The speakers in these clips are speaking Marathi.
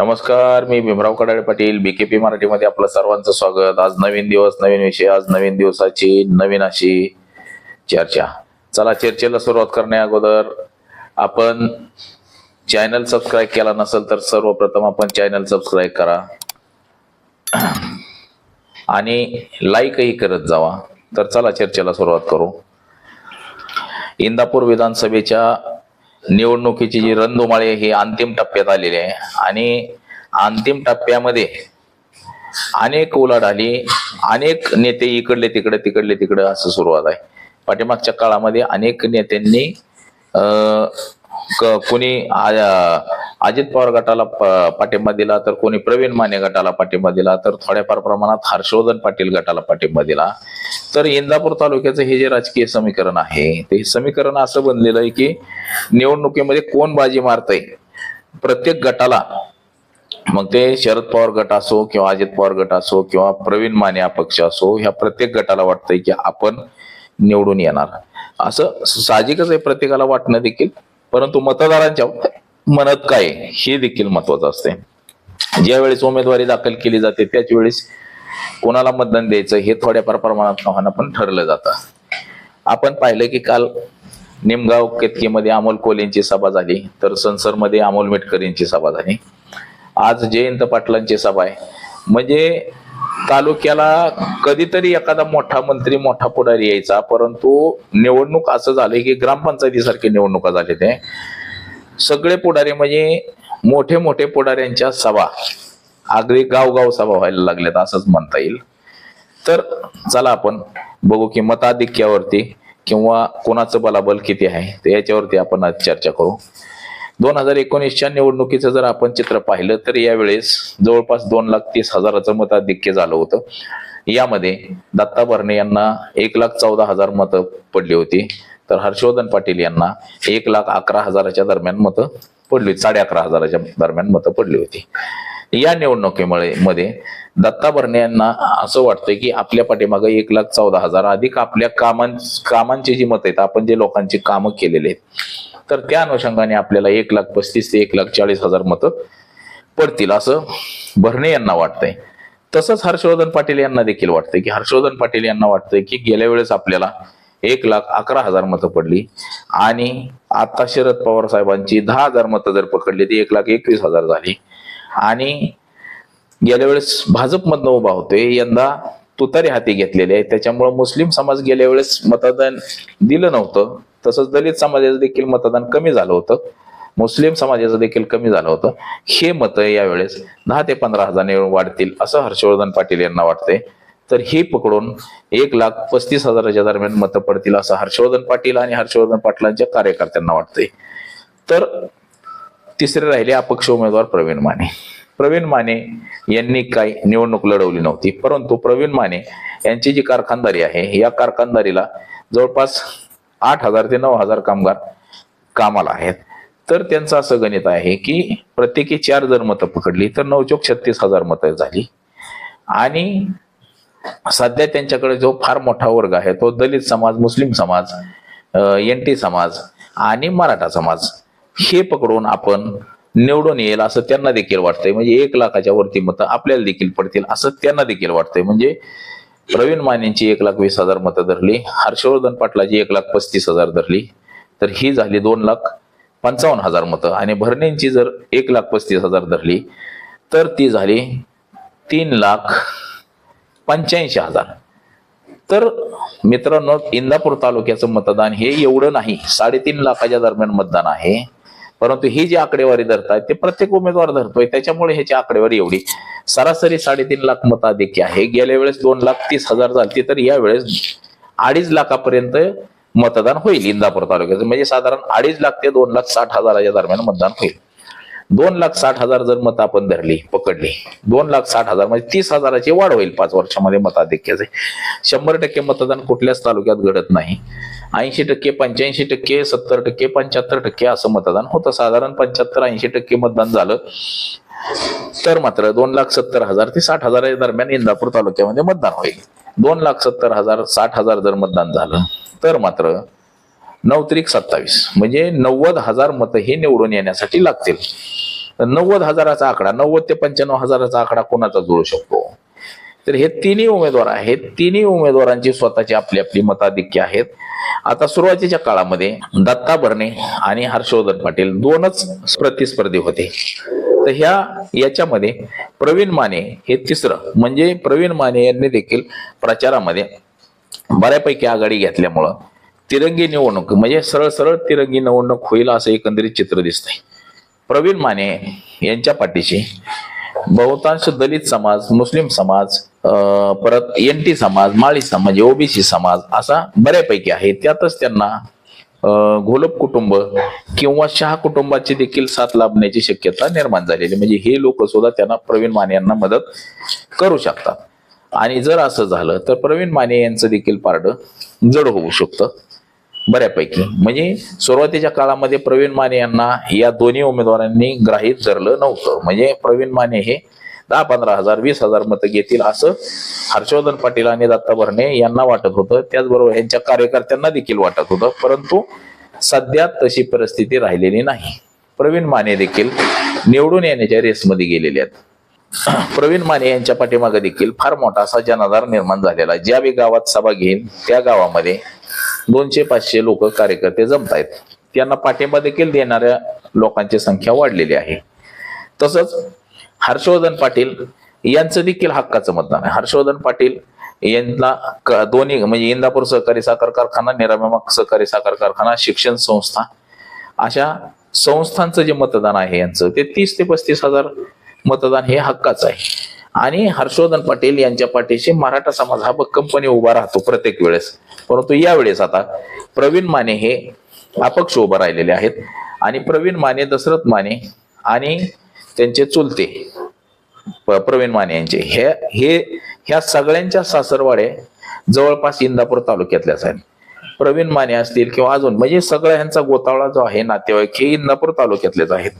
नमस्कार मी भीमराव कडाळे पाटील बीकेपी मराठीमध्ये आपलं सर्वांचं स्वागत. आज नवीन दिवस नवीन विषय आज नवीन दिवसाची नवीन अशी चर्चा. चला चर्चेला सुरुवात करण्या अगोदर आपण चॅनल सबस्क्राईब केला नसेल तर सर्वप्रथम आपण चॅनल सबस्क्राईब करा. आणि लाईकही करत जावा. तर चला चर्चेला सुरुवात करू. इंदापूर विधानसभेच्या निवडणुकीची जी रणधुमाळी आहे ही अंतिम टप्प्यात आलेली आहे. आणि अंतिम टप्प्यामध्ये अनेक उलाढाली अनेक नेते इकडले तिकडे तिकडले तिकडे असं सुरुवात आहे. पाठीमागच्या काळामध्ये अनेक नेत्यांनी क- कोणी अजित पवार गटाला पाठिंबा दिला तर कोणी प्रवीण माने गटाला पाठिंबा दिला तर थोड्याफार प्रमाणात हर्षवर्धन पाटील गटाला पाठिंबा दिला. तर इंदापूर तालुक्याचं हे जे राजकीय समीकरण आहे ते हे समीकरण असं बनलेलं आहे की निवडणुकीमध्ये कोण बाजी मारतय? प्रत्येक गटाला मग ते शरद पवार गट असो किंवा अजित पवार गट असो किंवा प्रवीण माने अपक्ष असो ह्या प्रत्येक गटाला वाटतंय की आपण निवडून येणार. असं साहजिकच आहे प्रत्येकाला वाटणं देखील परंतु मतदारांच्या मनात काय हे देखील महत्वाचं असते. ज्या वेळेस उमेदवारी दाखल केली जाते त्याच वेळेस कोणाला मतदान द्यायचं हे थोड्याफार प्रमाणात आव्हानं पण ठरलं जातं. आपण पाहिलं की काल निमगाव केतकीमध्ये अमोल कोलेंची सभा झाली तर संसरमध्ये अमोल मेटकरींची सभा झाली. आज जयंत पाटलांची सभा आहे. म्हणजे तालुक्याला कधीतरी एखादा मोठा मंत्री मोठा पुढारी यायचा परंतु निवडणूक असं झालंय की ग्रामपंचायतीसारखी निवडणुका झाले ते. सगळे पुढारी म्हणजे मोठे मोठे पुढाऱ्यांच्या सभा. अगदी गावगाव सभा व्हायला लागल्यात असंच म्हणता येईल. तर चला आपण बघू की मताधिक्यावरती किंवा कोणाचं बलाबल किती आहे तर याच्यावरती आपण आज चर्चा करू. दोन हजार एकोणीसच्या निवडणुकीचं जर आपण चित्र पाहिलं तर यावेळेस जवळपास दोन लाख तीस हजाराचं मताधिक्य झालं होतं. यामध्ये दत्ता भरणे यांना एक लाख चौदा हजार मतं पडली होती. तर हर्षवर्धन पाटील यांना एक लाख अकरा हजाराच्या दरम्यान मतं पडली साडे अकरा हजाराच्या दरम्यान मतं पडली होती. या निवडणुकीमुळे मध्ये दत्ता भरणे यांना असं वाटतंय की आपल्या पाठीमागे एक लाख चौदा हजार अधिक आपल्या कामां कामांची जी मतं आहेत आपण जे लोकांची कामं केलेली आहेत तर त्या अनुषंगाने आपल्याला एक लाख पस्तीस ते एक लाख चाळीस हजार मतं पडतील असं भरणे यांना वाटतंय. तसंच हर्षवर्धन पाटील यांना देखील वाटतंय की हर्षवर्धन पाटील यांना वाटतंय की गेल्या वेळेस आपल्याला एक लाख अकरा हजार मतं पडली. आणि आता शरद पवार साहेबांची दहा हजार मतं जर पकडली ती एक लाख एकवीस हजार झाली. आणि गेल्या वेळेस भाजपमधनं उभा होतोय यंदा तुतारी हाती घेतलेले आहे. त्याच्यामुळे मुस्लिम समाज गेल्या वेळेस मतदान दिलं नव्हतं. तसंच दलित समाजाचं देखील मतदान कमी झालं होतं. मुस्लिम समाजाचं देखील कमी झालं होतं. हे मतं यावेळेस दहा ते पंधरा हजाराने वाढतील असं हर्षवर्धन पाटील यांना वाटतंय. तर हे पकडून एक लाख पस्तीस हजाराच्या दरम्यान मतं पडतील असं हर्षवर्धन पाटील आणि हर्षवर्धन पाटलांच्या कार्यकर्त्यांना वाटतंय. तर तिसरे राहिले अपक्ष उमेदवार प्रवीण माने. प्रवीण माने यांनी काही निवडणूक लढवली नव्हती परंतु प्रवीण माने यांची जी कारखानदारी आहे या कारखानदारीला जवळपास आठ हजार ते नऊ हजार कामगार कामाला आहेत. तर त्यांचं असं गणित आहे की प्रत्येकी चार जर मतं पकडली तर नऊ चौक छत्तीस हजार मतं झाली. आणि सध्या त्यांच्याकडे जो फार मोठा वर्ग आहे तो दलित समाज मुस्लिम समाज एन टी समाज आणि मराठा समाज हे पकडून आपण निवडून येईल असं त्यांना देखील वाटतंय. म्हणजे एक लाखाच्या वरती मतं आपल्याला देखील पडतील असं त्यांना देखील वाटतंय. म्हणजे प्रवीण मानेंची एक लाख वीस हजार मतं धरली हर्षवर्धन पाटलाची एक लाख पस्तीस हजार धरली तर ही झाली दोन लाख पंचावन्न हजार मतं. आणि भरणेंची जर एक लाख पस्तीस हजार धरली तर ती झाली तीन लाख पंच्याऐंशी हजार. तर मित्रांनो इंदापूर तालुक्याचं मतदान हे एवढं नाही साडेतीन लाखाच्या दरम्यान मतदान आहे. परंतु ही जी आकडेवारी धरतात ते प्रत्येक उमेदवार धरतोय. त्याच्यामुळे ह्याची आकडेवारी एवढी. सरासरी साडेतीन लाख मताधिक्य आहे. गेल्या वेळेस दोन लाख तीस हजार झालती तर यावेळेस अडीच लाखापर्यंत मतदान होईल इंदापूर तालुक्याचं. म्हणजे साधारण अडीच लाख ते दोन लाख साठ हजाराच्या दरम्यान मतदान होईल. दोन लाख साठ हजार जर मतं आपण धरली पकडली दोन लाख साठ हजार म्हणजे तीस हजाराची वाढ होईल पाच वर्षामध्ये मताधिक्याचे. शंभर टक्के मतदान कुठल्याच तालुक्यात घडत नाही. ऐंशी टक्के पंच्याऐंशी टक्के सत्तर टक्के पंच्याहत्तर टक्के असं मतदान होतं. साधारण पंच्याहत्तर ऐंशी टक्के मतदान झालं. तर मात्र दोन लाख सत्तर हजार ते साठ हजाराच्या दरम्यान इंदापूर तालुक्यामध्ये मतदान होईल. दोन लाख सत्तर हजार साठ हजार जर मतदान झालं तर मात्र नऊ त्रिक सत्तावीस म्हणजे नव्वद हजार मतं हे निवडून येण्यासाठी लागतील. तर नव्वद हजाराचा आकडा नव्वद ते पंच्याण्णव हजाराचा आकडा कोणाचा जुळू शकतो? तर हे तिन्ही उमेदवार आहेत. तिन्ही उमेदवारांची स्वतःची आपली आपली मताधिक्य आहेत. आता सुरुवातीच्या काळामध्ये दत्ता भरणे आणि हर्षवर्धन पाटील दोनच प्रतिस्पर्धी होते. तर ह्या याच्यामध्ये प्रवीण माने हे तिसरं म्हणजे प्रवीण माने यांनी देखील प्रचारामध्ये बऱ्यापैकी आघाडी घेतल्यामुळं तिरंगी निवडणूक म्हणजे सरळ सरळ तिरंगी निवडणूक होईल असं एकंदरीत चित्र दिसतंय. प्रवीण माने यांच्या पाठीशी बहुतांश दलित समाज मुस्लिम समाज परत एन टी समाज माळी समाज ओबीसी समाज असा बऱ्यापैकी आहे. त्यातच त्यांना घोलप कुटुंब किंवा शहा कुटुंबाची देखील साथ लाभण्याची शक्यता निर्माण झालेली म्हणजे हे लोक सुद्धा त्यांना प्रवीण माने यांना मदत करू शकतात. आणि जर असं झालं तर प्रवीण माने यांचं देखील पारडं जड होऊ शकतं. बऱ्यापैकी. म्हणजे सुरुवातीच्या काळामध्ये प्रवीण माने यांना या दोन्ही उमेदवारांनी ग्राहीत धरलं नव्हतं. म्हणजे प्रवीण माने हे दहा पंधरा हजार वीस हजार मतं घेतील असं हर्षवर्धन पाटील आणि दत्ता भरणे यांना वाटत होतं. त्याचबरोबर यांच्या कार्यकर्त्यांना देखील वाटत होतं. परंतु सध्या तशी परिस्थिती राहिलेली नाही. प्रवीण माने देखील निवडून येण्याच्या रेसमध्ये गेलेले आहेत. प्रवीण माने यांच्या पाठीमागे देखील फार मोठा असा जनाधार निर्माण झालेला ज्या बी गावात सभा घेईल त्या गावामध्ये दोनशे पाचशे लोक कार्यकर्ते जमत आहेत त्यांना पाठिंबा देखील देणाऱ्या लोकांची संख्या वाढलेली आहे. तसंच हर्षवर्धन पाटील यांचं देखील हक्काचं मतदान आहे. हर्षवर्धन पाटील यांना क- दोन्ही म्हणजे इंदापूर सहकारी साखर कारखाना निरामक सहकारी साखर कारखाना शिक्षण संस्था अशा संस्थांचं जे मतदान आहे यांचं ते तीस ते पस्तीस हजार मतदान हे हक्काचं आहे. आणि हर्षवर्धन पाटील यांच्या पाठीशी मराठा समाज हा कंपनी उभा राहतो प्रत्येक वेळेस. परंतु यावेळेस आता प्रवीण माने हे अपक्ष उभं राहिलेले आहेत. आणि प्रवीण माने दशरथ माने आणि त्यांचे चुलते प्रवीण माने यांचे. हे हे ह्या सगळ्यांच्या सासरवाडे जवळपास इंदापूर तालुक्यातल्याच आहेत. प्रवीण माने असतील किंवा अजून म्हणजे सगळ्या ह्यांचा गोतावळा जो आहे नातेवाईक हे इंदापूर तालुक्यातलेच आहेत.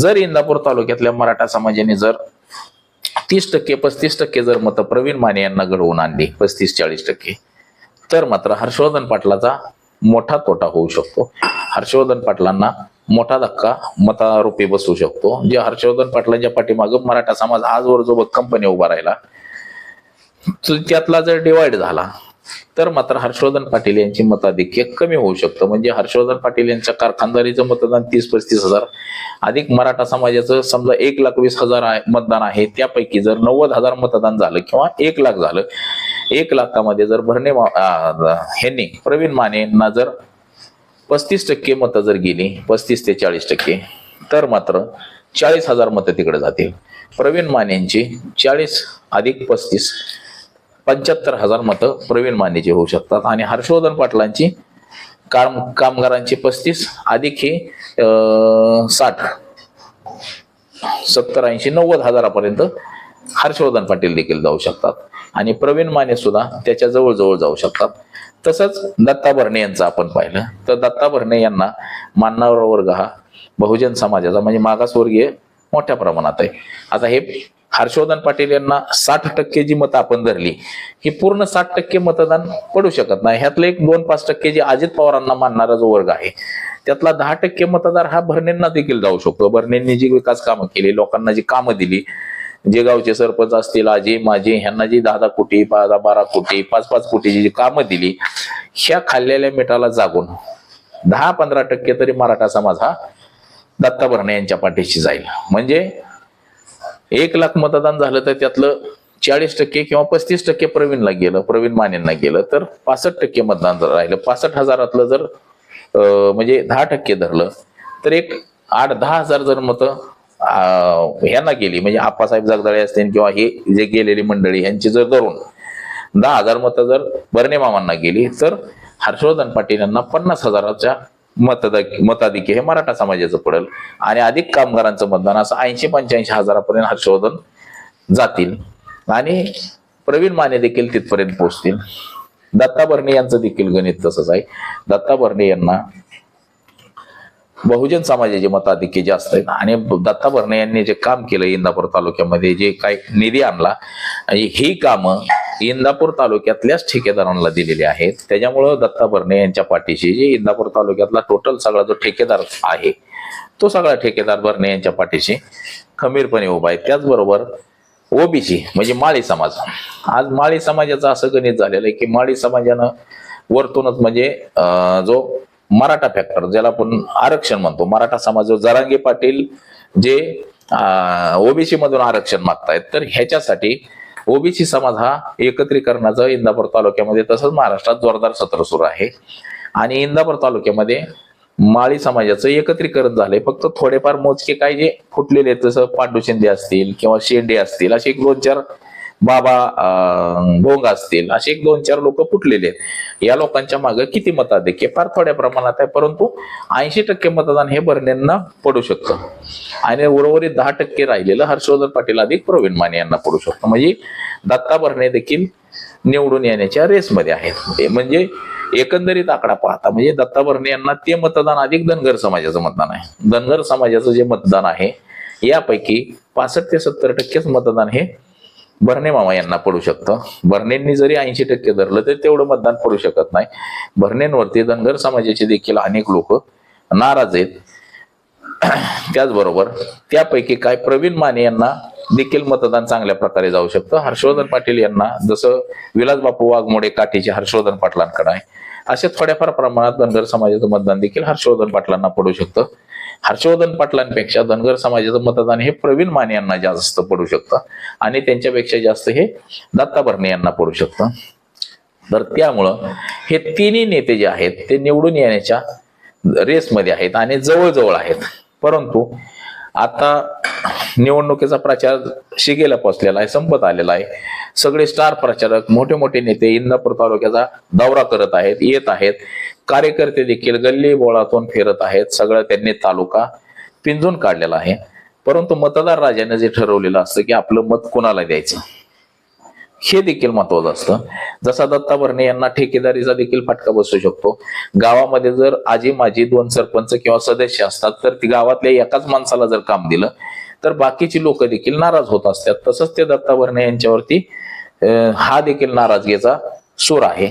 जर इंदापूर तालुक्यातल्या मराठा समाजाने जर तीस टक्के पस्तीस टक्के जर मतं प्रवीण माने यांना घडवून आणली पस्तीस चाळीस टक्के तर मात्र हर्षवर्धन पाटलाचा मोठा तोटा होऊ शकतो. हर्षवर्धन पाटलांना मोठा धक्का मतारूपी बसू शकतो. जे हर्षवर्धन पाटलांच्या पाठीमागं मराठा समाज आजवर जो भक्कमपणे उभा राहिला त्यातला जर डिवाइड झाला तर मात्र हर्षवर्धन पाटील यांची मताधिक्य कमी होऊ शकतं. म्हणजे हर्षवर्धन पाटील यांच्या कारखानदारीचं मतदान तीस पस्तीस हजार अधिक मराठा समाजाचं समजा एक लाख वीस हजार मतदान आहे त्यापैकी जर नव्वद हजार मतदान झालं किंवा एक लाख झालं एक लाखामध्ये जर भरणे मा- ह्यांनी प्रवीण माने यांना जर पस्तीस टक्के मतं जर गेली पस्तीस ते चाळीस टक्के तर मात्र चाळीस हजार मतं तिकडे जातील. प्रवीण मानेंची चाळीस अधिक पस्तीस पंच्याहत्तर हजार मतं प्रवीण मानेची होऊ शकतात. आणि हर्षवर्धन पाटलांची काम कामगारांची पस्तीस अधिक हे साठ. सत्तर ऐंशी नव्वद हजारापर्यंत हर्षवर्धन पाटील देखील जाऊ शकतात. आणि प्रवीण माने सुद्धा त्याच्या जवळजवळ जाऊ शकतात. तसंच दत्ता भरणे यांचं आपण पाहिलं. तर दत्ता भरणे यांना मान्यवर वर्ग हा बहुजन समाजाचा म्हणजे मागासवर्गीय मोठ्या प्रमाणात आहे. आता हे हर्षवर्धन पाटील यांना साठ टक्के जी मतं आपण धरली ही पूर्ण साठ टक्के मतदान पडू शकत नाही. ह्यातलं एक दोन पाच टक्के जे अजित पवारांना मानणारा जो वर्ग आहे त्यातला दहा टक्के मतदार हा भरणेंना देखील जाऊ शकतो. भरणेंनी जी विकास कामं केली लोकांना जी कामं दिली जे गावचे सरपंच असतील आजी माझी ह्यांना जी दहा दहा कोटी दहा बारा कोटी पाच पाच कोटीची जी कामं दिली ह्या खाल्लेल्या मिठाला जागून दहा पंधरा टक्के तरी मराठा समाज हा दत्ता भरणे यांच्या पाठीशी जाईल. म्हणजे एक लाख मतदान झालं तर त्यातलं चाळीस टक्के किंवा पस्तीस टक्के प्रवीणला गेलं प्रवीण मानेंना गेलं तर पासष्ट टक्के मतदान जर राहिलं पासष्ट हजारातलं जर म्हणजे दहा टक्के धरलं तर एक आठ दहा हजार जर मतं ह्यांना गेली म्हणजे आप्पासाहेब जगदाळे असतील किंवा हे जे गेलेली मंडळी ह्यांची जर धरून दहा हजार मतं जर बर्णे मामांना गेली तर हर्षवर्धन पाटील यांना पन्नास हजाराच्या मतदा मताधिक्य हे मराठा समाजाचं पडेल. आणि अधिक कामगारांचं मतदान असं ऐंशी पंच्याऐंशी हजारापर्यंत हर्षवर्धन जातील. आणि प्रवीण माने देखील तिथपर्यंत पोहोचतील. दत्ता बर्णे यांचं देखील गणित तसंच आहे. दत्ता बर्णे यांना बहुजन समाजाचे मताधिक्य जास्त आहेत. आणि दत्ता भरणे यांनी जे काम केलं इंदापूर तालुक्यामध्ये जे काही निधी आणला आणि ही कामं इंदापूर तालुक्यातल्याच ठेकेदारांना दिलेली आहेत. त्याच्यामुळं दत्ता भरणे यांच्या पाठीशी जे इंदापूर तालुक्यातला टोटल सगळा जो ठेकेदार आहे तो सगळा ठेकेदार भरणे यांच्या पाठीशी खंबीरपणे उभा आहे. त्याचबरोबर ओबीसी म्हणजे माळी समाज. आज माळी समाजाचं असं गणित झालेलं आहे की माळी समाजानं वरतूनच म्हणजे जो मराठा फॅक्टर ज्याला आपण आरक्षण म्हणतो मराठा समाज जो जरांगे पाटील जे ओबीसी मधून आरक्षण मागतायत तर ह्याच्यासाठी ओबीसी समाज हा एकत्रीकरणाचं इंदापूर तालुक्यामध्ये तसंच महाराष्ट्रात जोरदार सत्र सुरू आहे. आणि इंदापूर तालुक्यामध्ये माळी समाजाचं एकत्रीकरण झालंय. फक्त थोडेफार मोजके काही जे फुटलेले आहेत जसं पांडू शिंदे असतील किंवा शेंडे असतील असे एक दोन चार बाबा अं, भोंग असतील असे एक दोन चार लोक फुटलेले आहेत. या लोकांच्या मागे किती मताधिक्य फार थोड्या प्रमाणात आहे परंतु ऐंशी टक्के मतदान हे भरण्यांना पडू शकतं. आणि उर्वरित दहा टक्के राहिलेलं हर्षवर्धन पाटील अधिक प्रवीण माने यांना पडू शकतं. म्हणजे दत्ता भरणे देखील निवडून येण्याच्या रेसमध्ये आहेत. म्हणजे एकंदरीत आकडा पाहता म्हणजे दत्ता भरणे यांना ते मतदान अधिक धनगर समाजाचं मतदान आहे. धनगर समाजाचं जे मतदान आहे यापैकी पासष्ट ते सत्तर टक्केच मतदान हे भरणे मामा यांना पडू शकतं. भरणेंनी जरी ऐंशी टक्के धरलं तर तेवढं मतदान पडू शकत नाही. भरणेंवरती धनगर समाजाचे देखील अनेक लोक नाराज आहेत. त्याचबरोबर त्यापैकी काय प्रवीण माने यांना देखील मतदान चांगल्या प्रकारे जाऊ शकतं. हर्षवर्धन पाटील यांना जसं विलास बापू वाघमोडे काठीचे हर्षवर्धन पाटलांकडे आहे. असे थोड्याफार प्रमाणात धनगर समाजाचं मतदान देखील हर्षवर्धन पाटलांना पडू शकतं. हर्षवर्धन पाटलांपेक्षा धनगर समाजाचं मतदान हे प्रवीण माने यांना जास्त पडू शकतं. आणि त्यांच्यापेक्षा जास्त हे दत्ता भरणे यांना पडू शकतं. तर त्यामुळं हे तिन्ही नेते जे आहेत ते निवडून येण्याच्या रेसमध्ये आहेत आणि जवळजवळ आहेत. परंतु आता निवडणुकीचा प्रचार शिगेला पोचलेला आहे संपत आलेला आहे. सगळे स्टार प्रचारक मोठे मोठे नेते इंदापूर तालुक्याचा दौरा करत आहेत येत आहेत. कार्यकर्ते देखील गल्ली बोळातून फिरत आहेत. सगळं त्यांनी तालुका पिंजून काढलेला आहे. परंतु मतदार राजाने जे ठरवलेलं असतं की आपलं मत कोणाला द्यायचं? हे देखील महत्वाचं असतं. जसा दत्ता भरणे यांना ठेकेदारीचा देखील फटका बसू शकतो. गावामध्ये जर आजी माजी दोन सरपंच किंवा सदस्य असतात तर ती गावातल्या एकाच माणसाला जर काम दिलं तर बाकीची लोक देखील नाराज होत असतात. तसंच ते दत्ता भरणे यांच्यावरती अं, हा देखील नाराजगीचा सूर आहे.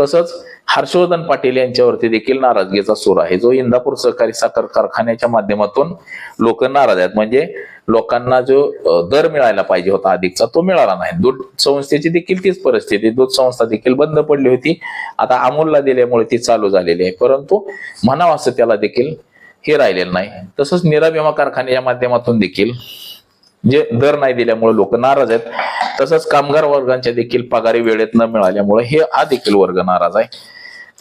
तसंच हर्षवर्धन पाटील यांच्यावरती देखील नाराजगीचा सूर आहे. जो इंदापूर सहकारी साखर कारखान्याच्या माध्यमातून लोक नाराज आहेत. म्हणजे लोकांना जो दर मिळायला पाहिजे होता अधिकचा तो मिळाला नाही. दूध संस्थेची देखील तीच परिस्थिती. दूध संस्था देखील बंद पडली होती. आता अमोलला दिल्यामुळे ती चालू झालेली आहे. परंतु म्हणावं असं त्याला देखील हे राहिलेलं नाही. तसंच निरा विमा कारखान्याच्या माध्यमातून देखील जे दर नाही दिल्यामुळे लोक नाराज आहेत. तसंच कामगार वर्गांच्या देखील पगारी वेळेत न मिळाल्यामुळे हे हा देखील वर्ग नाराज आहे.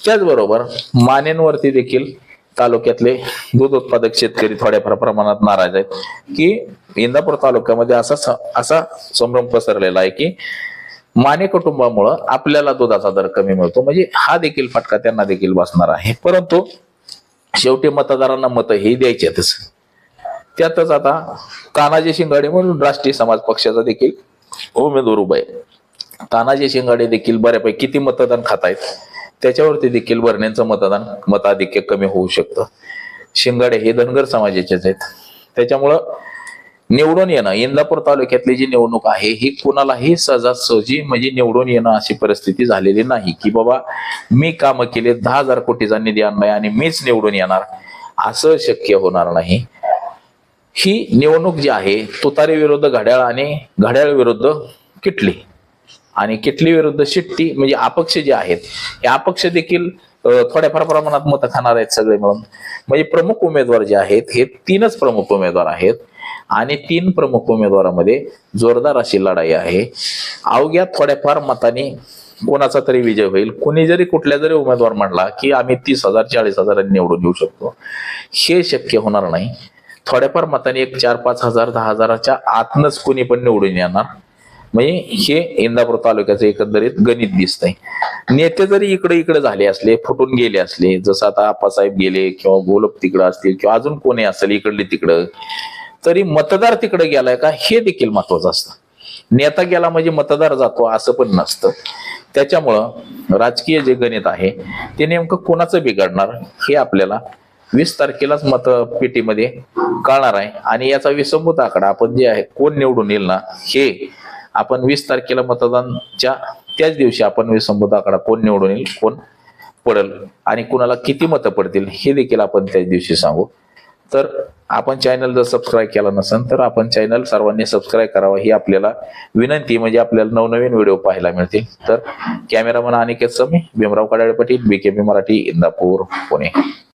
त्याचबरोबर मानेंवरती देखील तालुक्यातले दूध उत्पादक शेतकरी थोड्याफार प्रमाणात नाराज आहेत की इंदापूर तालुक्यामध्ये असा स- असा संभ्रम पसरलेला आहे की माने कुटुंबामुळं आपल्याला दुधाचा दर कमी मिळतो. म्हणजे हा देखील फटका त्यांना देखील बसणार आहे. परंतु शेवटी मतदारांना मत ही द्यायच्यातच त्यातच आता तानाजी शिंगाडे म्हणून राष्ट्रीय समाज पक्षाचा देखील हो उमेदवार उभा आहे. तानाजी शिंगाडे देखील बऱ्यापैकी किती मतदान खात आहेत त्याच्यावरती देखील भरण्यांचं मतदान मताधिक्य कमी होऊ शकतं. शिंगाडे हे धनगर समाजाचेच आहेत. त्याच्यामुळं निवडून येणं इंदापूर तालुक्यातली जी निवडणूक आहे ही कुणालाही सहजासहजी म्हणजे निवडून येणं अशी परिस्थिती झालेली नाही की बाबा मी कामं केले दहा हजार कोटीचा निधी आणलाय आणि मीच निवडून येणार असं शक्य होणार नाही. ही निवडणूक जी आहे तुतारी विरुद्ध घड्याळ आणि घड्याळ विरुद्ध किटली. आणि किटली विरुद्ध शिट्टी म्हणजे अपक्ष जे आहेत हे अपक्ष देखील थोड्याफार प्रमाणात मतं खाणार आहेत सगळे मिळून. म्हणजे प्रमुख उमेदवार जे आहेत हे तीनच प्रमुख उमेदवार आहेत. आणि तीन प्रमुख उमेदवारामध्ये जोरदार अशी लढाई आहे. अवघ्या थोड्याफार मताने कोणाचा तरी विजय होईल. कोणी जरी कुठल्या जरी उमेदवार म्हणला की आम्ही तीस हजार चाळीस हजारांनी निवडून येऊ शकतो. हे शक्य होणार नाही. थोड्याफार मताने एक चार पाच हजार दहा हजाराच्या आतनच कोणी पण निवडून येणार. म्हणजे हे इंदापूर तालुक्याचं एकंदरीत गणित दिसतंय. नेते जरी इकडे इकडे झाले असले फुटून गेले असले जसं आता आप्पासाहेब गेले किंवा गोलप तिकडं असतील किंवा अजून कोणी असेल इकडले तिकडं तरी मतदार तिकडे गेलाय का हे देखील महत्वाचं असतं. नेता गेला म्हणजे मतदार जातो असं पण नसतं. त्याच्यामुळं राजकीय जे गणित आहे ते नेमकं कोणाचं बिघडणार हे आपल्याला वीस तारखेलाच मतपेटीमध्ये कळणार आहे. आणि याचा विसंबूत आकडा आपण जे आहे कोण निवडून येईल ना हे आपण वीस तारखेला मतदानच्या त्याच दिवशी आपण विसंबूत आकडा कोण निवडून येईल कोण पडेल आणि कुणाला किती मतं पडतील हे देखील आपण त्याच दिवशी सांगू. तर आपण चॅनल जर सबस्क्राईब केला नसेल तर आपण चॅनल सर्वांनी सबस्क्राईब करावा ही आपल्याला विनंती म्हणजे आपल्याला नवनवीन व्हिडिओ पाहायला मिळतील. तर कॅमेरामन अनिकेत समी भीमराव कडाळे पाटील बीकेपी मराठी इंदापूर पुणे.